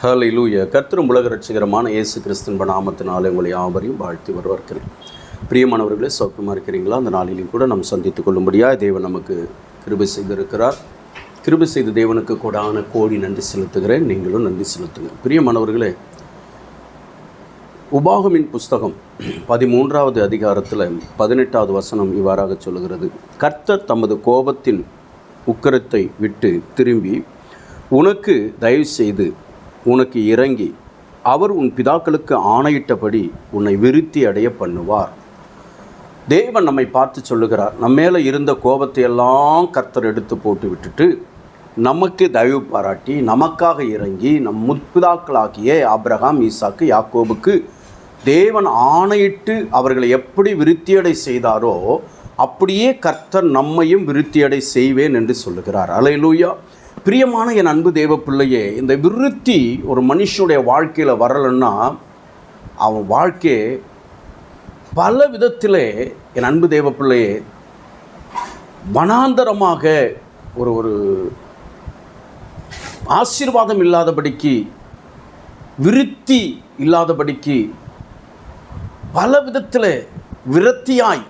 ஹலை லூய கர்த்தரும் உலக ரட்சிகரமான இயேசு கிறிஸ்துவ நாமத்தினாலே உங்களை யாவரையும் வாழ்த்தி வரவேற்கிறேன். பிரியமானவர்களே சௌக்கியமாக இருக்கிறீங்களா? அந்த நாளிலையும் கூட நாம் சந்தித்துக் கொள்ளும்படியாக தேவன் நமக்கு கிருபை செய்திருக்கிறார். கிருபை செய்த தேவனுக்கு கூடான கோடி நன்றி செலுத்துகிறேன். நீங்களும் நன்றி செலுத்துங்க. பிரியமானவர்களே உபாகமின் புஸ்தகம் பதிமூன்றாவது அதிகாரத்தில் பதினெட்டாவது வசனம் இவ்வாறாக சொல்லுகிறது. கர்த்தர் தமது கோபத்தின் உக்கரத்தை விட்டு திரும்பி உனக்கு தயவு செய்து உனக்கு இறங்கி அவர் உன் பிதாக்களுக்கு ஆணையிட்டபடி உன்னை விருத்தி அடைய பண்ணுவார். தேவன் நம்மை பார்த்து சொல்லுகிறார் நம்ம மேலே இருந்த கோபத்தை எல்லாம் கர்த்தர் எடுத்து போட்டு விட்டுட்டு நமக்கு தயவு பாராட்டி நமக்காக இறங்கி நம் முற்பிதாக்களாகிய ஆப்ரஹாம் ஈசாக்கு யாக்கோபுக்கு தேவன் ஆணையிட்டு அவர்களை எப்படி விருத்தியடை செய்தாரோ அப்படியே கர்த்தர் நம்மையும் விருத்தியடை செய்வேன் என்று சொல்லுகிறார். அலையலூயா பிரியமான என் அன்பு தேவ பிள்ளையே இந்த விருத்தி ஒரு மனுஷனுடைய வாழ்க்கையில் வரலைன்னா அவன் வாழ்க்கையே பல விதத்திலே என் அன்பு தேவ பிள்ளையே வனாந்தரமாக ஒரு ஒரு ஆசீர்வாதம் இல்லாதபடிக்கு விருத்தி இல்லாதபடிக்கு பல விதத்தில் விரத்தியாய்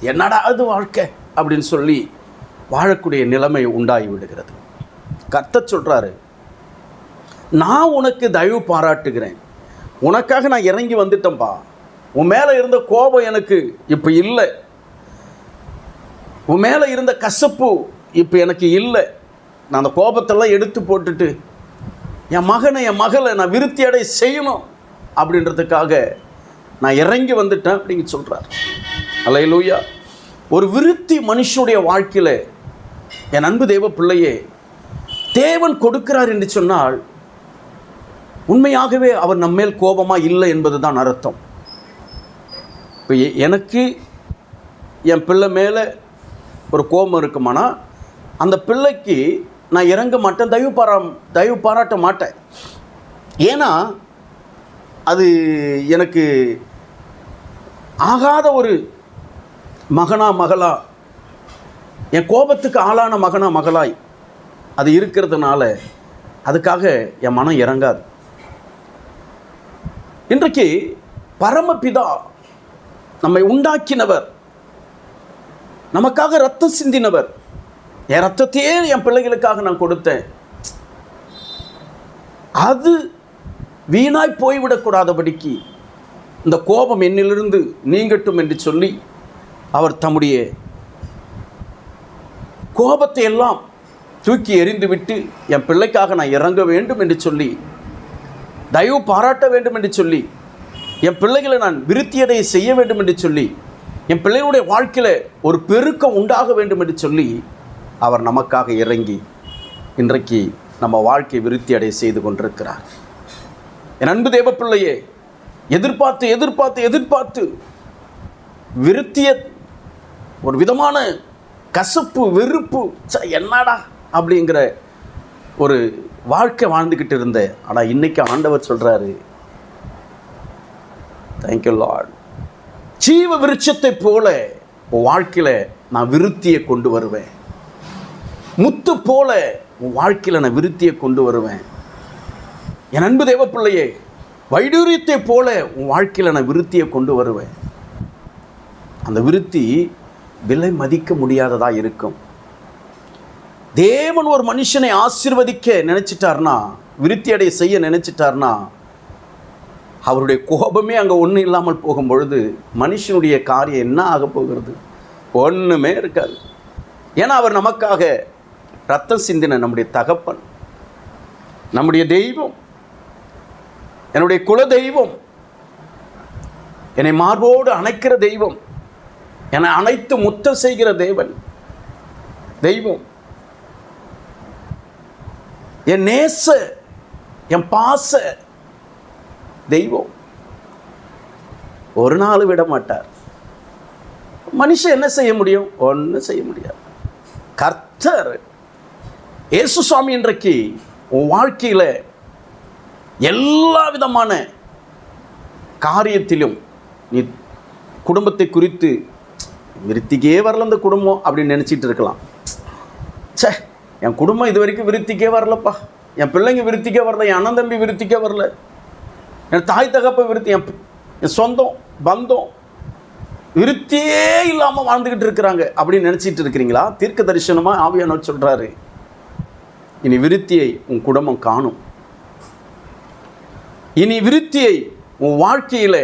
என்னடா அது வாழ்க்கை? அப்படின்னு சொல்லி வாழக்கூடிய நிலைமை உண்டாகி விடுகிறது. கத்த சொல்கிறாரு நான் உனக்கு தயவு பாராட்டுகிறேன். உனக்காக நான் இறங்கி வந்துட்டேன்ப்பா உன் மேலே இருந்த கோபம் எனக்கு இப்போ இல்லை. உன் மேலே இருந்த கசப்பு இப்போ எனக்கு இல்லை. நான் அந்த கோபத்தெல்லாம் எடுத்து போட்டுட்டு என் மகனை என் மகளை நான் விருத்தி அடை செய்யணும் அப்படின்றதுக்காக நான் இறங்கி வந்துட்டேன் அப்படிங்க சொல்கிறார் அலையலூயா ஒரு விருத்தி மனுஷனுடைய வாழ்க்கையில் என் அன்பு தெய்வ பிள்ளையே தேவன் கொடுக்கிறார் என்று சொன்னால் உண்மையாகவே அவர் நம்மேல் கோபமாக இல்லை என்பது தான் அர்த்தம். இப்போ எனக்கு என் பிள்ளை மேலே ஒரு கோபம் இருக்குமானா அந்த பிள்ளைக்கு நான் இறங்க மாட்டேன் தயவு பாரா தயவு பாராட்ட மாட்டேன். ஏன்னா அது எனக்கு ஆகாத ஒரு மகனா மகளா என் கோபத்துக்கு ஆளான மகனா மகளாய். அது இருக்கிறதுனால அதுக்காக என் மனம் இறங்காது. இன்றைக்கு பரமபிதா நம்மை உண்டாக்கினவர் நமக்காக ரத்தம் சிந்தினவர் என் ரத்தத்தையே என் பிள்ளைகளுக்காக நான் கொடுத்தேன். அது வீணாய் போய்விடக்கூடாதபடிக்கு இந்த கோபம் என்னிலிருந்து நீங்கட்டும் என்று சொல்லி அவர் தம்முடைய கோபத்தை எல்லாம் தூக்கி எறிந்துவிட்டு என் பிள்ளைக்காக நான் இறங்க வேண்டும் என்று சொல்லி தயவு பாராட்ட வேண்டும் என்று சொல்லி என் பிள்ளைகளை நான் விருத்தியதை செய்ய வேண்டும் என்று சொல்லி என் பிள்ளைகளுடைய வாழ்க்கையில் ஒரு பெருக்கம் உண்டாக வேண்டும் என்று சொல்லி அவர் நமக்காக இறங்கி இன்றைக்கு நம்ம வாழ்க்கை விருத்தி அடைய செய்து கொண்டிருக்கிறார். என் அன்பு தேவ பிள்ளையே எதிர்பார்த்து எதிர்பார்த்து எதிர்பார்த்து விருத்திய ஒரு விதமான கசப்பு வெறுப்பு என்னடா? அப்படிங்கிற ஒரு வாழ்க்கை வாழ்ந்துக்கிட்டு இருந்தேன் ஆனால் இன்னைக்கு ஆண்டவர் சொல்கிறாரு தேங்க்யூ லார்ட் ஜீவ விருட்சத்தை போல உன் வாழ்க்கையில் நான் விருத்தியை கொண்டு வருவேன். முத்து போல உன் வாழ்க்கையில் நான் விருத்தியை கொண்டு வருவேன். என் அன்பு தேவ பிள்ளையே வைடூரியத்தை போல உன் வாழ்க்கையில் நான் விருத்தியை கொண்டு வருவேன். அந்த விருத்தி விலை மதிக்க முடியாததாக இருக்கும். தேவன் ஒரு மனுஷனை ஆசிர்வதிக்க நினச்சிட்டார்னா விருத்தி அடைய செய்ய நினச்சிட்டார்னா அவருடைய கோபமே அங்கே ஒன்றும் இல்லாமல் போகும் பொழுது மனுஷனுடைய காரியம் என்ன ஆக போகிறது? ஒன்றுமே இருக்காது. ஏன்னா அவர் நமக்காக ரத்தம் சிந்தின நம்முடைய தகப்பன் நம்முடைய தெய்வம் என்னுடைய குல தெய்வம் என்னை மார்போடு அணைக்கிற தெய்வம் என்னை அனைத்து முத்தம் செய்கிற தேவன் தெய்வம். என் நேச என் பாச தெய்வம். ஒரு நாள் விட மாட்டார். மனுஷன் என்ன செய்ய முடியும்? ஒன்றும் செய்ய முடியாது. கர்த்தர் இயேசு சுவாமி இன்றைக்கு உன் வாழ்க்கையில் எல்லா விதமான காரியத்திலும் நீ குடும்பத்தை குறித்து விருத்திக்கே வரல இந்த குடும்பம் அப்படின்னு நினச்சிட்டு இருக்கலாம். ச்சே என் குடும்பம் இது வரைக்கும் விருத்திக்கே வரலப்பா. என் பிள்ளைங்க விருத்திக்கே வரல என் அண்ணன் தம்பி விருத்திக்கே வரல. என் தாய் தகப்ப விருத்தி என் என் சொந்தம் பந்தம் விருத்தியே இல்லாமல் வாழ்ந்துக்கிட்டு இருக்கிறாங்க அப்படின்னு நினச்சிட்டு இருக்கிறீங்களா? தீர்க்க தரிசனமாக ஆவியானவர் சொல்கிறாரு இனி விருத்தியை உன் குடும்பம் காணும். இனி விருத்தியை உன் வாழ்க்கையில்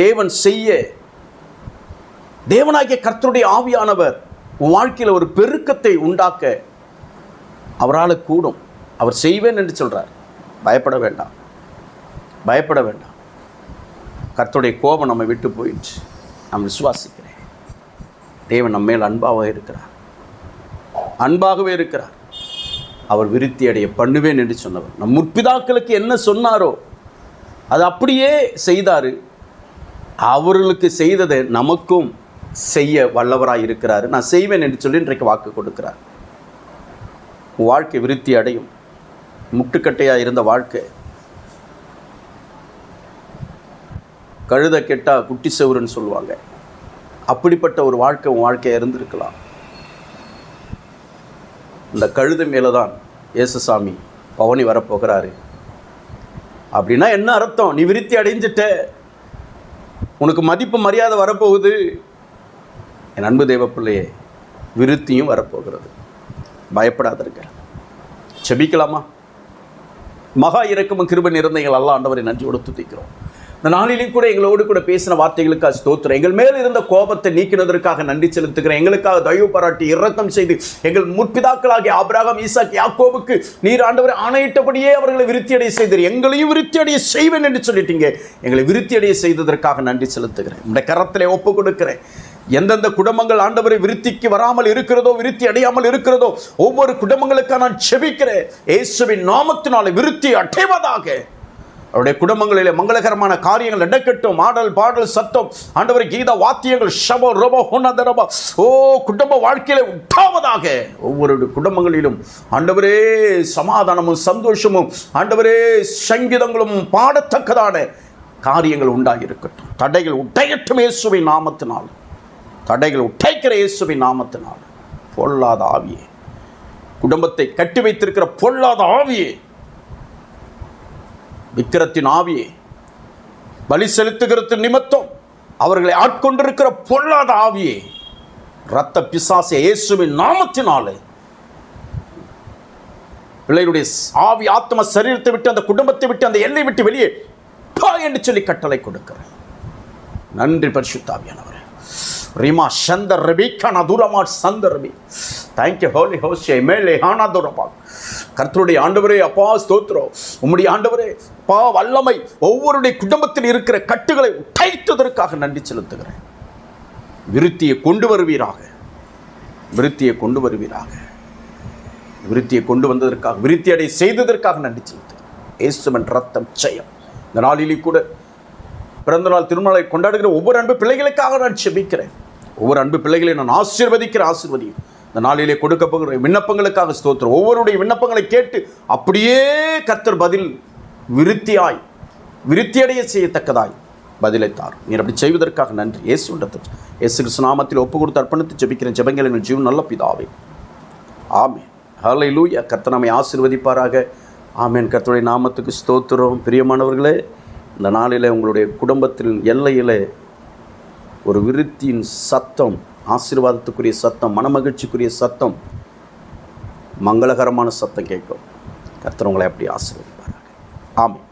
தேவன் செய்ய தேவனாகிய கர்த்தருடைய ஆவியானவர் உன் வாழ்க்கையில் ஒரு பெருக்கத்தை உண்டாக்க அவரால் கூடும் அவர் செய்வேன் என்று சொல்கிறார் பயப்பட வேண்டாம். பயப்பட வேண்டாம். கர்த்தருடைய கோபம் நம்மை விட்டு போயிடுச்சு நான் விசுவாசிக்கிறேன். தேவன் நம்ம மேல் அன்பாக இருக்கிறார். அன்பாகவே இருக்கிறார். அவர் விருத்தி அடைய பண்ணுவேன் என்று சொன்னவர். நம் முற்பிதாக்களுக்கு என்ன சொன்னாரோ அது அப்படியே செய்தார். அவர்களுக்கு செய்ததை நமக்கும் செய்ய வல்லவராக இருக்கிறார். நான் செய்வேன் என்று சொல்லி இன்றைக்கு வாக்கு கொடுக்கிறார். வாழ்க்கை விருத்தி அடையும். முட்டுக்கட்டையாக இருந்த வாழ்க்கை. கழுத கெட்டால் குட்டி செவருன்னு சொல்லுவாங்க. அப்படிப்பட்ட ஒரு வாழ்க்கை உன் வாழ்க்கையாக இருந்திருக்கலாம். இந்த கழுத மேலே தான் ஏசுசாமி பவனி வரப்போகிறாரு. அப்படின்னா என்ன அர்த்தம்? நீ விருத்தி அடைஞ்சிட்ட. உனக்கு மதிப்பு மரியாதை வரப்போகுது. என் அன்பு தேவப்பிள்ளையே விருத்தியும் வரப்போகிறது. பயப்படாதீங்க செபிக்கலாமா? மகா இறக்கமும் கிருப நிறந்தைகள் எங்கள் அல்ல ஆண்டவரை நன்றியோடு துதிக்கிறோம் இந்த நாளிலும் கூட எங்களோடு கூட பேசின வார்த்தைகளுக்காக ஸ்தோத்திரம். எங்கள் மேல் இருந்த கோபத்தை நீக்கினதற்காக நன்றி செலுத்துகிறேன். எங்களுக்காக தயவு பாராட்டி இரக்கம் செய்து எங்கள் முற்பிதாக்களாகிய ஆபிரகாம் ஈசாக் யாக்கோவுக்கு நீர் ஆண்டவரை ஆணையிட்டபடியே அவர்களை விருத்தியடைய செய்தீர். எங்களையும் விருத்தியடைய செய்வேன் என்று சொல்லிட்டீங்க. எங்களை விருத்தியடைய செய்ததற்காக நன்றி செலுத்துகிறேன். உடைய கரத்திலே ஒப்பு கொடுக்கிறேன் எந்தெந்த குடும்பங்கள் ஆண்டவரை விருத்திக்கு வராமல் இருக்கிறதோ விருத்தி அடையாமல் இருக்கிறதோ ஒவ்வொரு குடும்பங்களுக்காக நான் செபிக்கிறேன். இயேசுவின் நாமத்தினாலே விருத்தி அடைவதாக. அவருடைய குடும்பங்களிலே மங்களகரமான காரியங்கள் நடக்கட்டும். ஆடல் பாடல் சத்தம் ஆண்டவர் கீத வாத்தியங்கள் ஷபோ ரொப ஹுனதரப ஓ குடும்ப வாழ்க்கையில உண்டாவதாக. ஒவ்வொரு குடும்பங்களிலும் ஆண்டவரே சமாதானமும் சந்தோஷமும் ஆண்டவரே சங்கீதங்களும் பாடத்தக்கதான காரியங்கள் உண்டாகி இருக்கட்டும் தடைகள் உடையட்டும் இயேசுவின் நாமத்தினால். தடைகள் உடைக்கிற இயேசுவின் நாமத்தினால். பொல்லாத ஆவியே. குடும்பத்தை கட்டி வைத்திருக்கிற பொல்லாத ஆவியே. விக்கிரத்தின் ஆவியே. பலி செலுத்துகிறது நிமித்தம் அவர்களை ஆட்கொண்டிருக்கிற பொல்லாத ஆவியே. இரத்த பிசாச இயேசுவின் நாமத்தினாலே. பிள்ளைகளுடைய ஆவி ஆத்ம சரீரத்தை விட்டு அந்த குடும்பத்தை விட்டு அந்த எல்லை விட்டு வெளியே பா என்று சொல்லி கட்டளை கொடுக்கிறேன். நன்றி பரிசுத்தாவியானவர் ரிமா சந்தர் ரபி கனா தூரமா சந்தர் ரபி. தேங்க்யூ ஹோலி ஹோஸ்டே மேலே ஹானா தூரமா. கர்த்தருடைய ஆண்டவரே அப்பா ஸ்தோத்ரோ உம்முடைய ஆண்டவரே பா வல்லமை ஒவ்வொருடைய குடும்பத்தில் இருக்கிற கட்டுகளை உடைத்ததற்காக நன்றி செலுத்துகிறேன். விருத்தியை கொண்டு வருவீராக. விருத்தியை கொண்டு வருவீராக. விருத்தியை கொண்டு வந்ததற்காக விருத்தி அடை செய்ததற்காக நன்றி செலுத்துகிறேன். ஏசுமன் ரத்தம் ஜெயம். இந்த நாளிலே கூட பிறந்த நாள் கொண்டாடுகிற ஒவ்வொரு அன்பு பிள்ளைகளுக்காக நான் செபிக்கிறேன். ஒவ்வொரு அன்பு பிள்ளைகளை நான் ஆசீர்வதிக்கிற ஆசீர்வதியும் இந்த நாளிலே கொடுக்கப்படுகிற விண்ணப்பங்களுக்காக ஸ்தோத்திரம். ஒவ்வொருடைய விண்ணப்பங்களை கேட்டு அப்படியே கர்த்தர் பதில் விருத்தியாய் விருத்தியடைய செய்யத்தக்கதாய் பதிலை தார் நீர் அப்படி செய்வதற்காக நன்றி. இயேசு இயேசு கிறிஸ்து நாமத்தில் ஒப்பு கொடுத்து அர்ப்பணித்து ஜெபிக்கிறேன் ஜெபங்கள் எங்கள் ஜீவன் நல்ல பிதாவே. ஆமே ஹலை லூயா கர்த்தர் நம்மை ஆசீர்வதிப்பாராக. ஆமேன். கர்த்தருடைய நாமத்துக்கு ஸ்தோத்திரம். பிரியமானவர்களே இந்த நாளில் உங்களுடைய குடும்பத்தில் எல்லையில் ஒரு விருத்தியின் சத்தம் ஆசீர்வாதத்துக்குரிய சத்தம் மனமகிழ்ச்சிக்குரிய சத்தம் மங்களகரமான சத்தம் கேட்கும். கர்த்தர் உங்களை அப்படி ஆசீர்வதிப்பார்கள் ஆமாம்